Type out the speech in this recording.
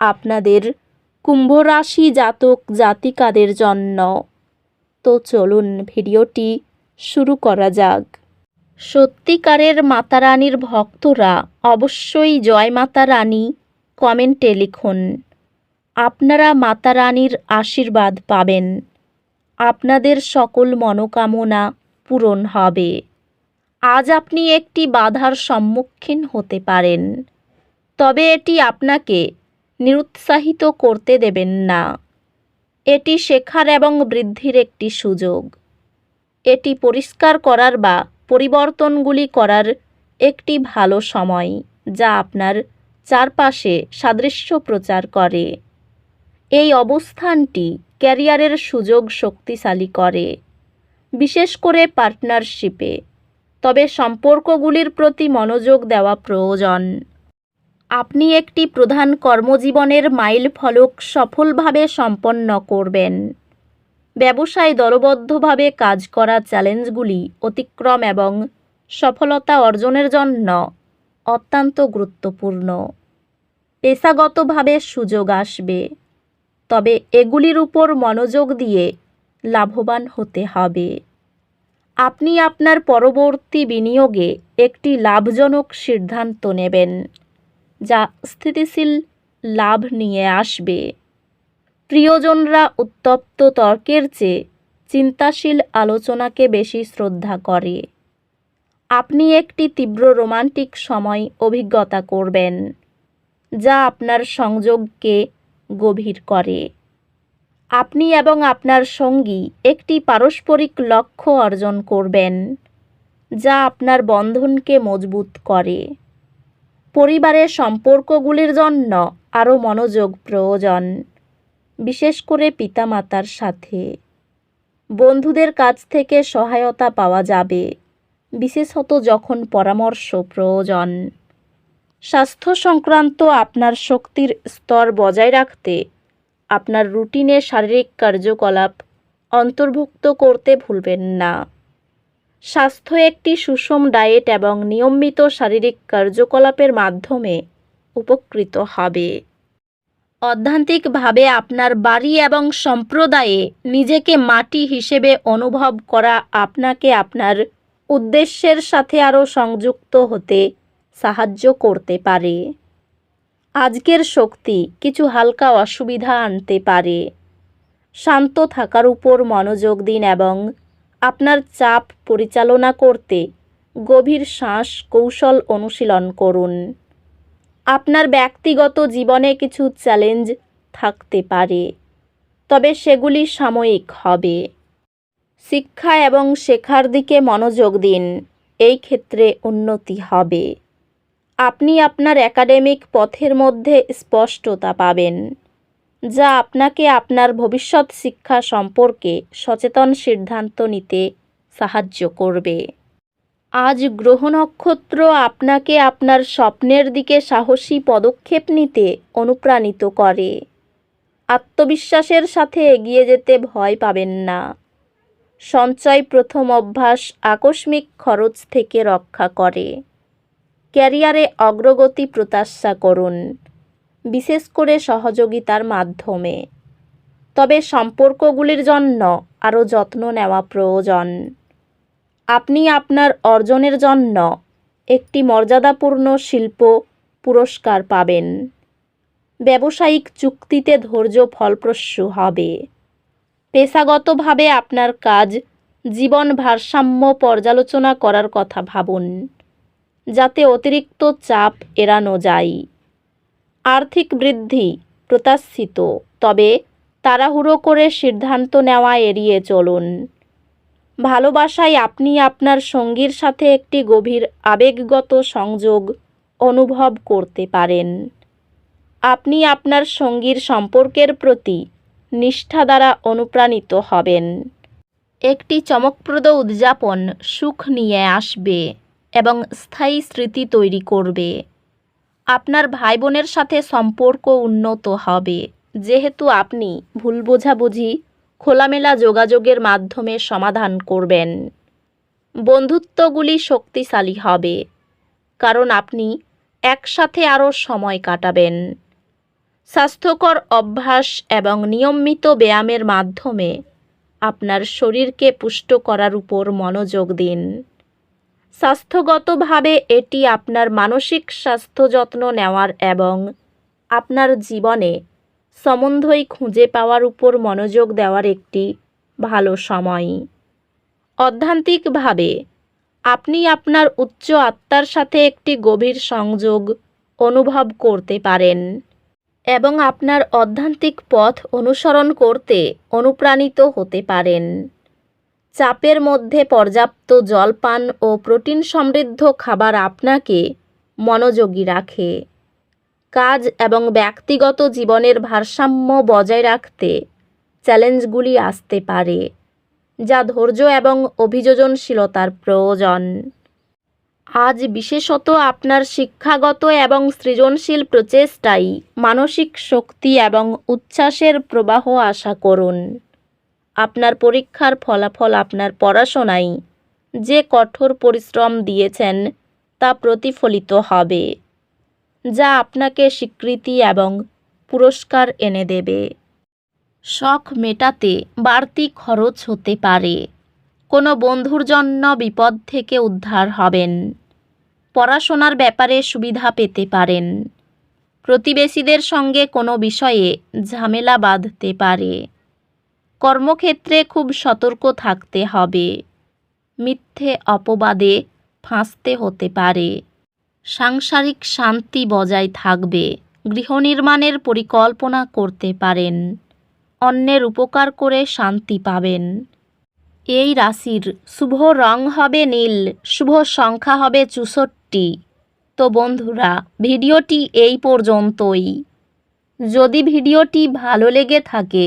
আপনাদের কুম্ভ রাশি জাতক জাতিকাদের জন্য। তো চলুন ভিডিওটি শুরু করা যাক। সত্যিকারের মাতা রানীর ভক্তরা অবশ্যই জয় মাতা রানী কমেন্টে লিখুন। আপনারা মাতা রানীর আশীর্বাদ পাবেন। আপনাদের সকল মনোকামনা পূরণ হবে। আজ আপনি একটি বাধার সম্মুখীন হতে পারেন। তবে এটি আপনাকে নিরুৎসাহিত করতে দেবেন না। এটি শেখার এবং বৃদ্ধির একটি সুযোগ। এটি পরিষ্কার করার বা পরিবর্তনগুলি করার একটি ভালো সময়, যা আপনার চারপাশে সাদৃশ্য প্রচার করে। এই অবস্থানটি ক্যারিয়ারের সুযোগ শক্তিশালী করে, বিশেষ করে পার্টনারশিপে। তবে সম্পর্কগুলির প্রতি মনোযোগ দেওয়া প্রয়োজন। আপনি একটি প্রধান কর্মজীবনের মাইল ফলক সফলভাবে সম্পন্ন করবেন। ব্যবসায় দলবদ্ধভাবে কাজ করা চ্যালেঞ্জগুলি অতিক্রম এবং সফলতা অর্জনের জন্য অত্যন্ত গুরুত্বপূর্ণ। পেশাগতভাবে সুযোগ আসবে, তবে এগুলির উপর মনোযোগ দিয়ে লাভবান হতে হবে। আপনি আপনার পরবর্তী বিনিয়োগে একটি লাভজনক সিদ্ধান্ত নেবেন। যা স্থিতিশীল লাভ নিয়ে আসবে। প্রিয়জনরা উত্তপ্ত তর্কের চেয়ে চিন্তাশীল আলোচনাকে বেশি শ্রদ্ধা করে। আপনি একটি তীব্র রোমান্টিক সময় অভিজ্ঞতা করবেন, যা আপনার সংযোগকে গভীর করে। আপনি এবং আপনার সঙ্গী একটি পারস্পরিক লক্ষ্য অর্জন করবেন, যা আপনার বন্ধনকে মজবুত করে। পরিবারের সম্পর্কগুলির জন্য আরও মনোযোগ প্রয়োজন, বিশেষ করে পিতামাতার সাথে। বন্ধুদের কাছ থেকে সহায়তা পাওয়া যাবে, বিশেষত যখন পরামর্শ প্রয়োজন। স্বাস্থ্য সংক্রান্ত আপনার শক্তির স্তর বজায় রাখতে, আপনার রুটিনে শারীরিক কার্যকলাপ অন্তর্ভুক্ত করতে ভুলবেন না। স্বাস্থ্য একটি সুষম ডায়েট এবং নিয়মিত শারীরিক কার্যকলাপের মাধ্যমে উপকৃত হবে। অধ্যান্তিকভাবে আপনার বাড়ি এবং সম্প্রদায়ে নিজেকে মাটি হিসেবে অনুভব করা আপনাকে আপনার উদ্দেশ্যের সাথে আরও সংযুক্ত হতে সাহায্য করতে পারে। আজকের শক্তি কিছু হালকা অসুবিধা আনতে পারে। শান্ত থাকার উপর মনোযোগ দিন এবং আপনার চাপ পরিচালনা করতে গভীর শ্বাস কৌশল অনুশীলন করুন। আপনার ব্যক্তিগত জীবনে কিছু চ্যালেঞ্জ থাকতে পারে, তবে সেগুলি সাময়িক হবে। শিক্ষা এবং শেখার দিকে মনোযোগ দিন, এই ক্ষেত্রে উন্নতি হবে। আপনি আপনার একাডেমিক পথের মধ্যে স্পষ্টতা পাবেন। যা আপনাকে আপনার ভবিষ্যৎ শিক্ষা সম্পর্কে সচেতন সিদ্ধান্ত নিতে সাহায্য করবে। আজ গ্রহ নক্ষত্র আপনাকে আপনার স্বপ্নের দিকে সাহসী পদক্ষেপ নিতে অনুপ্রাণিত করে। আত্মবিশ্বাসের সাথে এগিয়ে যেতে ভয় পাবেন না। সঞ্চয় প্রথম অভ্যাস আকস্মিক খরচ থেকে রক্ষা করে। ক্যারিয়ারে অগ্রগতি প্রত্যাশা করুন। বিশেষ করে সহযোগিতার মাধ্যমে। তবে সম্পর্কগুলির জন্য আরও যত্ন নেওয়া প্রয়োজন। আপনি আপনার অর্জনের জন্য একটি মর্যাদাপূর্ণ শিল্প পুরস্কার পাবেন। ব্যবসায়িক চুক্তিতে ধৈর্য ফলপ্রসূ হবে। পেশাগতভাবে আপনার কাজ জীবন ভারসাম্য পর্যালোচনা করার কথা ভাবুন, যাতে অতিরিক্ত চাপ এড়ানো যায়। আর্থিক বৃদ্ধি প্রত্যাশিত, তবে তাড়াহুড়ো করে সিদ্ধান্ত নেওয়া এড়িয়ে চলুন। ভালোবাসায় আপনি আপনার সঙ্গীর সাথে একটি গভীর আবেগগত সংযোগ অনুভব করতে পারেন। আপনি আপনার সঙ্গীর সম্পর্কের প্রতি নিষ্ঠা দ্বারা অনুপ্রাণিত হবেন। একটি চমকপ্রদ উদযাপন সুখ নিয়ে আসবে এবং স্থায়ী স্মৃতি তৈরি করবে। আপনার ভাই বোনের সাথে সম্পর্ক উন্নত হবে। যেহেতু আপনি ভুল বোঝাবুঝি, খোলামেলা যোগাযোগের মাধ্যমে সমাধান করবেন। বন্ধুত্বগুলি শক্তিশালী হবে, কারণ আপনি একসাথে আরও সময় কাটাবেন। স্বাস্থ্যকর অভ্যাস এবং নিয়মিত ব্যায়ামের মাধ্যমে আপনার শরীরকে পুষ্ট করার উপর মনোযোগ দিন। স্বাস্থ্যগতভাবে এটি আপনার মানসিক স্বাস্থ্য যত্ন নেওয়ার এবং আপনার জীবনে সম্বন্ধই খুঁজে পাওয়ার উপর মনোযোগ দেওয়ার একটি ভালো সময়। অধ্যান্তিকভাবে, আপনি আপনার উচ্চ আত্মার সাথে একটি গভীর সংযোগ অনুভব করতে পারেন এবং আপনার অধ্যান্তিক পথ অনুসরণ করতে অনুপ্রাণিত হতে পারেন। চাপের মধ্যে পর্যাপ্ত জলপান ও প্রোটিন সমৃদ্ধ খাবার আপনাকে মনোযোগী রাখে। কাজ এবং ব্যক্তিগত জীবনের ভারসাম্য বজায় রাখতে চ্যালেঞ্জগুলি আসতে পারে, যা ধৈর্য এবং অভিযোজনশীলতার প্রয়োজন। আজ বিশেষত আপনার শিক্ষাগত এবং সৃজনশীল প্রচেষ্টাই মানসিক শক্তি এবং উচ্ছ্বাসের প্রবাহ আশা করুন। আপনার পরীক্ষার ফলাফল আপনার পড়াশোনায় যে কঠোর পরিশ্রম দিয়েছেন তা প্রতিফলিত হবে, যা আপনাকে স্বীকৃতি এবং পুরস্কার এনে দেবে। শখ মেটাতে বাড়তি খরচ হতে পারে। কোনো বন্ধুর জন্য বিপদ থেকে উদ্ধার হবেন। পড়াশোনার ব্যাপারে সুবিধা পেতে পারেন। প্রতিবেশীদের সঙ্গে কোনো বিষয়ে ঝামেলা বাঁধতে পারে। কর্মক্ষেত্রে খুব সতর্ক থাকতে হবে। মিথ্যে অপবাদে ফাঁসতে হতে পারে। সাংসারিক শান্তি বজায় থাকবে। গৃহ নির্মাণের পরিকল্পনা করতে পারেন। অন্যের উপকার করে শান্তি পাবেন। এই রাশির শুভ রং হবে নীল, শুভ সংখ্যা হবে চুষট্টি। তো বন্ধুরা, ভিডিওটি এই পর্যন্তই। যদি ভিডিওটি ভালো লেগে থাকে